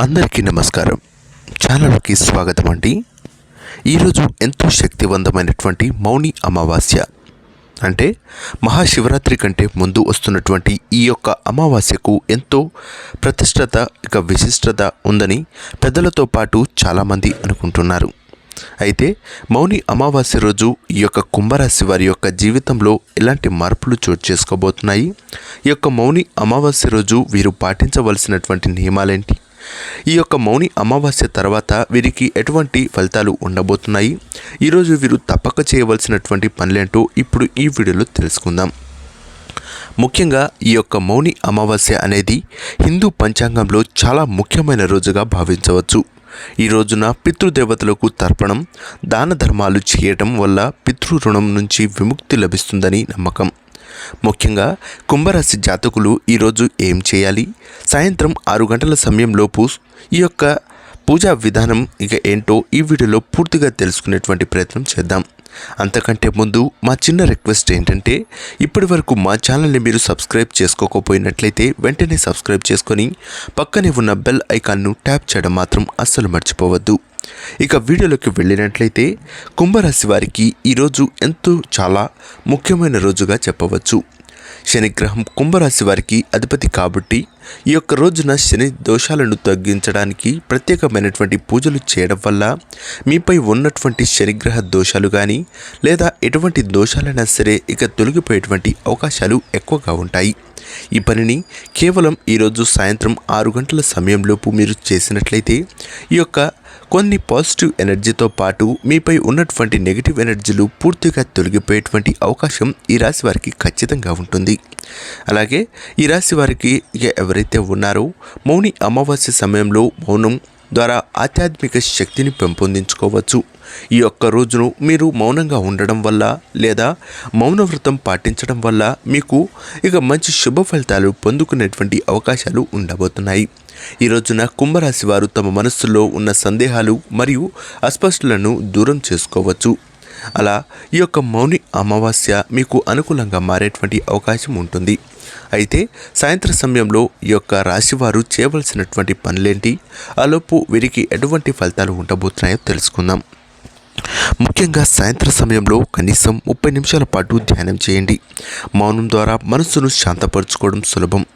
అందరికీ నమస్కారం. ఛానల్కి స్వాగతం అండి. ఈరోజు ఎంతో శక్తివంతమైనటువంటి మౌని అమావాస్య. అంటే మహాశివరాత్రి కంటే ముందు వస్తున్నటువంటి ఈ యొక్క అమావాస్యకు ఎంతో ప్రతిష్టత ఇక విశిష్టత ఉందని పెద్దలతో పాటు చాలామంది అనుకుంటున్నారు. అయితే మౌని అమావాస్య రోజు ఈ యొక్క కుంభరాశి వారి యొక్క జీవితంలో ఎలాంటి మార్పులు చోటు చేసుకోబోతున్నాయి? ఈ యొక్క మౌని అమావాస్య రోజు వీరు పాటించవలసినటువంటి నియమాలేంటి? ఈ యొక్క మౌని అమావాస్య తర్వాత వీరికి ఎటువంటి ఫలితాలు ఉండబోతున్నాయి? ఈరోజు వీరు తప్పక చేయవలసినటువంటి పనులేంటో ఇప్పుడు ఈ వీడియోలో తెలుసుకుందాం. ముఖ్యంగా ఈ యొక్క మౌని అమావాస్య అనేది హిందూ పంచాంగంలో చాలా ముఖ్యమైన రోజుగా భావించవచ్చు. ఈ రోజున పితృదేవతలకు తర్పణం దాన ధర్మాలు చేయటం వల్ల పితృ రుణం నుంచి విముక్తి లభిస్తుందని నమ్మకం. ముఖ్యంగా కుంభరాశి జాతకులు ఈరోజు ఏం చేయాలి? సాయంత్రం ఆరు గంటల సమయంలోపు ఈ యొక్క పూజా విధానం ఇక ఏంటో ఈ వీడియోలో పూర్తిగా తెలుసుకునేటువంటి ప్రయత్నం చేద్దాం. అంతకంటే ముందు మా చిన్న రిక్వెస్ట్ ఏంటంటే ఇప్పటి వరకు మా ఛానల్ని మీరు సబ్స్క్రైబ్ చేసుకోకపోయినట్లయితే వెంటనే సబ్స్క్రైబ్ చేసుకొని పక్కనే ఉన్న బెల్ ఐకాన్ను ట్యాప్ చేయడం మాత్రం అస్సలు మర్చిపోవద్దు. ఇక వీడియోలోకి వెళ్ళినట్లయితే కుంభరాశి వారికి ఈరోజు ఎంతో చాలా ముఖ్యమైన రోజుగా చెప్పవచ్చు. శనిగ్రహం కుంభరాశి వారికి అధిపతి కాబట్టి ఈ యొక్క రోజున శని దోషాలను తగ్గించడానికి ప్రత్యేకమైనటువంటి పూజలు చేయడం వల్ల మీపై ఉన్నటువంటి శనిగ్రహ దోషాలు కానీ లేదా ఎటువంటి దోషాలైనా సరే ఇక తొలగిపోయేటువంటి అవకాశాలు ఎక్కువగా ఉంటాయి. ఈ పనిని కేవలం ఈరోజు సాయంత్రం ఆరు గంటల సమయంలోపు మీరు చేసినట్లయితే ఈ యొక్క కొన్ని పాజిటివ్ ఎనర్జీతో పాటు మీపై ఉన్నటువంటి నెగిటివ్ ఎనర్జీలు పూర్తిగా తొలగిపోయేటువంటి అవకాశం ఈ రాశి వారికి ఖచ్చితంగా ఉంటుంది. అలాగే ఈ రాశి వారికి ఎవరైతే ఉన్నారో మౌని అమావాస్య సమయంలో మౌనం ద్వారా ఆధ్యాత్మిక శక్తిని పెంపొందించుకోవచ్చు. ఈ యొక్క రోజును మీరు మౌనంగా ఉండడం వల్ల లేదా మౌనవ్రతం పాటించడం వల్ల మీకు ఇక మంచి శుభ ఫలితాలు పొందుకునేటువంటి అవకాశాలు ఉండబోతున్నాయి. ఈ రోజున కుంభరాశి వారు తమ మనస్సులో ఉన్న సందేహాలు మరియు అస్పష్టలను దూరం చేసుకోవచ్చు. అలా ఈ యొక్క మౌని అమావాస్య మీకు అనుకూలంగా మారేటువంటి అవకాశం ఉంటుంది. అయితే సాయంత్రం సమయంలో ఈ యొక్క రాశివారు చేయవలసినటువంటి పనులేంటి? ఆలోపు వీరికి ఎటువంటి ఫలితాలు ఉండబోతున్నాయో తెలుసుకుందాం. ముఖ్యంగా సాయంత్రం సమయంలో కనీసం ముప్పై నిమిషాల పాటు ధ్యానం చేయండి. మౌనం ద్వారా మనస్సును శాంతపరచుకోవడం సులభం.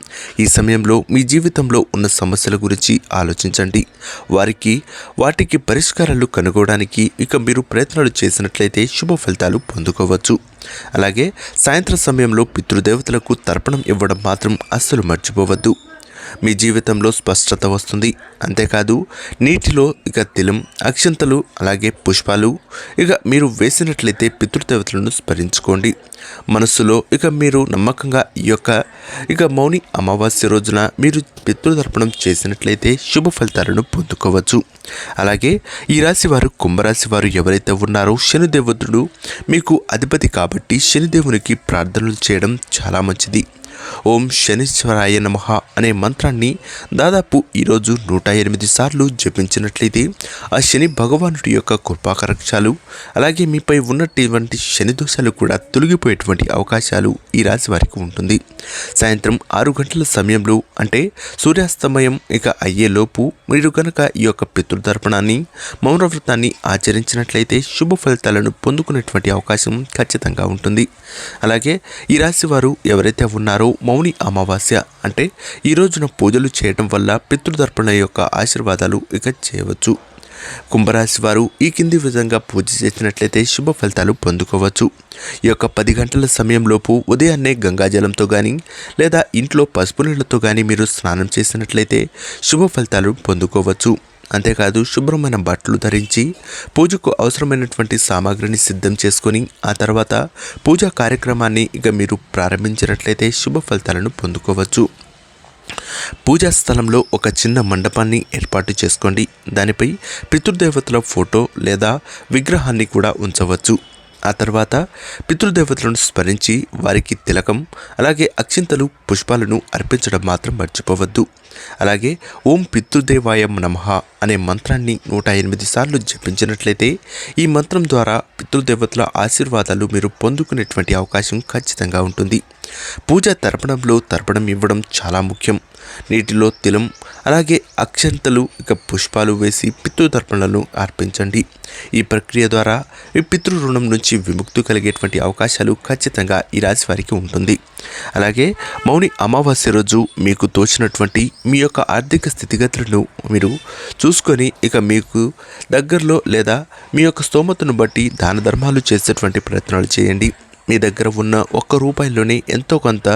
ఈ సమయంలో మీ జీవితంలో ఉన్న సమస్యల గురించి ఆలోచించండి. వారికి వాటికి పరిష్కారాలు కనుగోవడానికి ఇక మీరు ప్రయత్నాలు చేసినట్లయితే శుభ ఫలితాలు పొందుకోవచ్చు. అలాగే సాయంత్రం సమయంలో పితృదేవతలకు తర్పణం ఇవ్వడం మాత్రం అస్సలు మర్చిపోవద్దు. మీ జీవితంలో స్పష్టత వస్తుంది. అంతేకాదు నీటిలో ఇక తిలం అక్షంతలు అలాగే పుష్పాలు ఇక మీరు వేసినట్లయితే పితృదేవతలను స్మరించుకోండి. మనస్సులో ఇక మీరు నమ్మకంగా ఈ యొక్క ఇక మౌని అమావాస్య రోజున మీరు పితృతర్పణం చేసినట్లయితే శుభ ఫలితాలను పొందుకోవచ్చు. అలాగే ఈ రాశి వారు కుంభరాశి వారు ఎవరైతే ఉన్నారో శనిదేవతుడు మీకు అధిపతి కాబట్టి శనిదేవునికి ప్రార్థనలు చేయడం చాలా మంచిది. ఓం శనీశ్వరాయ నమ అనే మంత్రాన్ని దాదాపు ఈరోజు నూట ఎనిమిది సార్లు జపించినట్లయితే ఆ శని భగవానుడి యొక్క కృపాకరక్షాలు అలాగే మీపై ఉన్నటువంటి శని దోషాలు కూడా తొలగిపోయేటువంటి అవకాశాలు ఈ రాశి వారికి ఉంటుంది. సాయంత్రం ఆరు గంటల సమయంలో అంటే సూర్యాస్తమయం ఇక అయ్యేలోపు మీరు కనుక ఈ యొక్క పితృతర్పణాన్ని మౌనవ్రతాన్ని ఆచరించినట్లయితే శుభ ఫలితాలను పొందుకునేటువంటి అవకాశం ఖచ్చితంగా ఉంటుంది. అలాగే ఈ రాశి వారు ఎవరైతే ఉన్నారో మౌని అమావాస్య అంటే ఈ రోజున పూజలు చేయడం వల్ల పితృదర్పణ యొక్క ఆశీర్వాదాలు ఇక చేయవచ్చు. కుంభరాశి వారు ఈ కింది విధంగా పూజ చేసినట్లయితే శుభ ఫలితాలు పొందుకోవచ్చు. ఈ యొక్క పది గంటల సమయంలోపు ఉదయాన్నే గంగాజలంతో కానీ లేదా ఇంట్లో పసుపు నీళ్ళతో కానీ మీరు స్నానం చేసినట్లయితే శుభ ఫలితాలు పొందుకోవచ్చు. అంతేకాదు శుభ్రమైన బట్టలు ధరించి పూజకు అవసరమైనటువంటి సామాగ్రిని సిద్ధం చేసుకొని ఆ తర్వాత పూజా కార్యక్రమాన్ని ఇక మీరు ప్రారంభించినట్లయితే శుభ ఫలితాలను పొందుకోవచ్చు. పూజా స్థలంలో ఒక చిన్న మండపాన్ని ఏర్పాటు చేసుకోండి. దానిపై పితృదేవతల ఫోటో లేదా విగ్రహాన్ని కూడా ఉంచవచ్చు. ఆ తర్వాత పితృదేవతలను స్మరించి వారికి తిలకం అలాగే అక్షింతలు పుష్పాలను అర్పించడం మాత్రం మర్చిపోవద్దు. అలాగే ఓం పితృదేవాయం నమః అనే మంత్రాన్ని నూట ఎనిమిది సార్లు జపించినట్లయితే ఈ మంత్రం ద్వారా పితృదేవతల ఆశీర్వాదాలు మీరు పొందుకునేటువంటి అవకాశం ఖచ్చితంగా ఉంటుంది. పూజ తర్పణంలో తర్పణం ఇవ్వడం చాలా ముఖ్యం. నీటిలో తిలం అలాగే అక్షంతలు ఇక పుష్పాలు వేసి పితృతర్పణలను అర్పించండి. ఈ ప్రక్రియ ద్వారా ఈ పితృ రుణం నుంచి విముక్తి కలిగేటువంటి అవకాశాలు ఖచ్చితంగా ఈ రాశి వారికి ఉంటుంది. అలాగే మౌని అమావాస్య రోజు మీకు తోచినటువంటి మీ యొక్క ఆర్థిక స్థితిగతులను మీరు చూసుకొని ఇక మీకు దగ్గరలో లేదా మీ యొక్క స్తోమతను బట్టి దాన ధర్మాలు చేసేటువంటి ప్రయత్నాలు చేయండి. మీ దగ్గర ఉన్న ఒక్క రూపాయిలోనే ఎంతో కొంత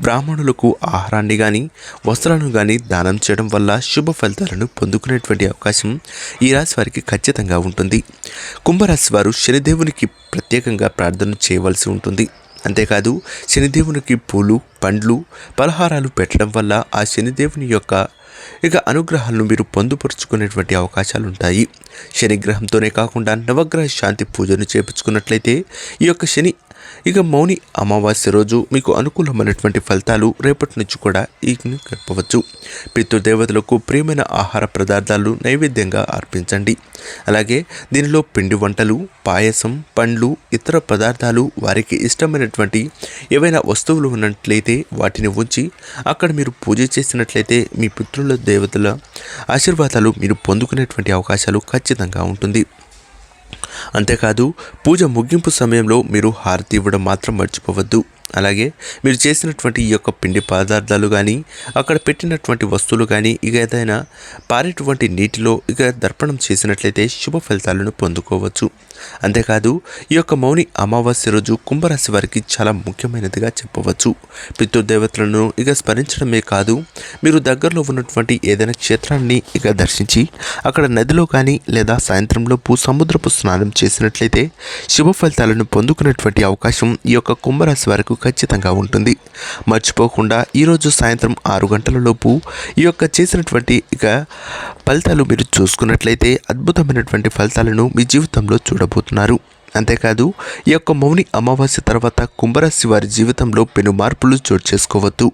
బ్రాహ్మణులకు ఆహారాన్ని కానీ వస్త్రాలను కానీ దానం చేయడం వల్ల శుభ ఫలితాలను పొందుకునేటువంటి అవకాశం ఈ రాశి వారికి ఖచ్చితంగా ఉంటుంది. కుంభరాశి వారు శనిదేవునికి ప్రత్యేకంగా ప్రార్థన చేయవలసి ఉంటుంది. అంతేకాదు శనిదేవునికి పూలు పండ్లు పలహారాలు పెట్టడం వల్ల ఆ శనిదేవుని యొక్క ఇక అనుగ్రహాలను మీరు పొందుపరుచుకునేటువంటి అవకాశాలు ఉంటాయి. శనిగ్రహంతోనే కాకుండా నవగ్రహ శాంతి పూజను చేపించుకున్నట్లయితే ఈ యొక్క శని ఇక మౌని అమావాస్య రోజు మీకు అనుకూలమైనటువంటి ఫలితాలు రేపటి నుంచి కూడా ఈ గడపవచ్చు. పితృదేవతలకు ప్రియమైన ఆహార పదార్థాలు నైవేద్యంగా అర్పించండి. అలాగే దీనిలో పిండి వంటలు పాయసం పండ్లు ఇతర పదార్థాలు వారికి ఇష్టమైనటువంటి ఏవైనా వస్తువులు ఉన్నట్లయితే వాటిని ఉంచి అక్కడ మీరు పూజ చేసినట్లయితే మీ పితృల దేవతల ఆశీర్వాదాలు మీరు పొందుకునేటువంటి అవకాశాలు ఖచ్చితంగా ఉంటుంది. అంతేకాదు పూజ ముగింపు సమయంలో మీరు హారతి ఇవ్వడం మాత్రం మర్చిపోవద్దు. అలాగే మీరు చేసినటువంటి ఈ యొక్క పిండి పదార్థాలు కానీ అక్కడ పెట్టినటువంటి వస్తువులు కానీ ఇక ఏదైనా పారేటువంటి నీటిలో ఇక దర్పణం చేసినట్లయితే శుభ ఫలితాలను పొందుకోవచ్చు. అంతేకాదు ఈ యొక్క మౌని అమావాస్య రోజు కుంభరాశి వారికి చాలా ముఖ్యమైనదిగా చెప్పవచ్చు. పితృదేవతలను ఇక స్మరించడమే కాదు మీరు దగ్గరలో ఉన్నటువంటి ఏదైనా క్షేత్రాన్ని ఇక దర్శించి అక్కడ నదిలో కానీ లేదా సాయంత్రంలో పూ సముద్రపు స్నానం చేసినట్లయితే శుభ ఫలితాలను పొందుకునేటువంటి అవకాశం ఈ యొక్క కుంభరాశి వారికి ఖచ్చితంగా ఉంటుంది. మర్చిపోకుండా ఈరోజు సాయంత్రం ఆరు గంటలలోపు ఈ యొక్క చేసినటువంటి ఇక ఫలితాలు మీరు చూసుకున్నట్లయితే అద్భుతమైనటువంటి ఫలితాలను మీ జీవితంలో చూడబోతున్నారు. అంతేకాదు ఈ యొక్క మౌని అమావాస్య తర్వాత కుంభరాశి వారి జీవితంలో పెను మార్పులు చోటు చేసుకోవద్దు.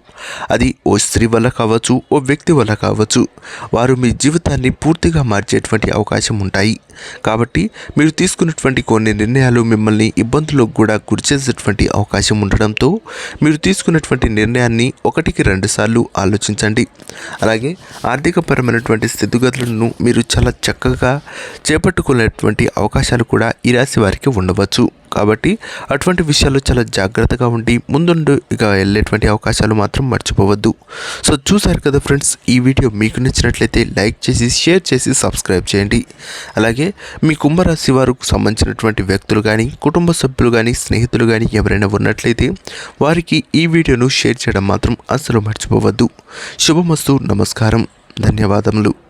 అది ఓ స్త్రీ వల్ల కావచ్చు ఓ వ్యక్తి వల్ల కావచ్చు. వారు మీ జీవితాన్ని పూర్తిగా మార్చేటువంటి అవకాశం ఉంటాయి. కాబట్టి మీరు తీసుకున్నటువంటి కొన్ని నిర్ణయాలు మిమ్మల్ని ఇబ్బందులకు కూడా గురిచేసేటువంటి అవకాశం ఉండడంతో మీరు తీసుకున్నటువంటి నిర్ణయాన్ని ఒకటికి రెండు సార్లు ఆలోచించండి. అలాగే ఆర్థికపరమైనటువంటి స్థితిగతులను మీరు చాలా చక్కగా చేపట్టుకునేటువంటి అవకాశాలు కూడా ఈ రాశి వారికి ఉండవచ్చు. కాబట్టి అటువంటి విషయాలు చాలా జాగ్రత్తగా ఉండి ముందుండు ఇక వెళ్ళేటువంటి అవకాశాలు మాత్రం మర్చిపోవద్దు. సో చూసారు కదా ఫ్రెండ్స్ ఈ వీడియో మీకు నచ్చినట్లయితే లైక్ చేసి షేర్ చేసి సబ్స్క్రైబ్ చేయండి. అలాగే మీ కుంభరాశి వారికి సంబంధించినటువంటి వ్యక్తులు కానీ కుటుంబ సభ్యులు కానీ స్నేహితులు కానీ ఎవరైనా ఉన్నట్లయితే వారికి ఈ వీడియోను షేర్ చేయడం మాత్రం అస్సలు మర్చిపోవద్దు. శుభమస్తు నమస్కారం ధన్యవాదములు.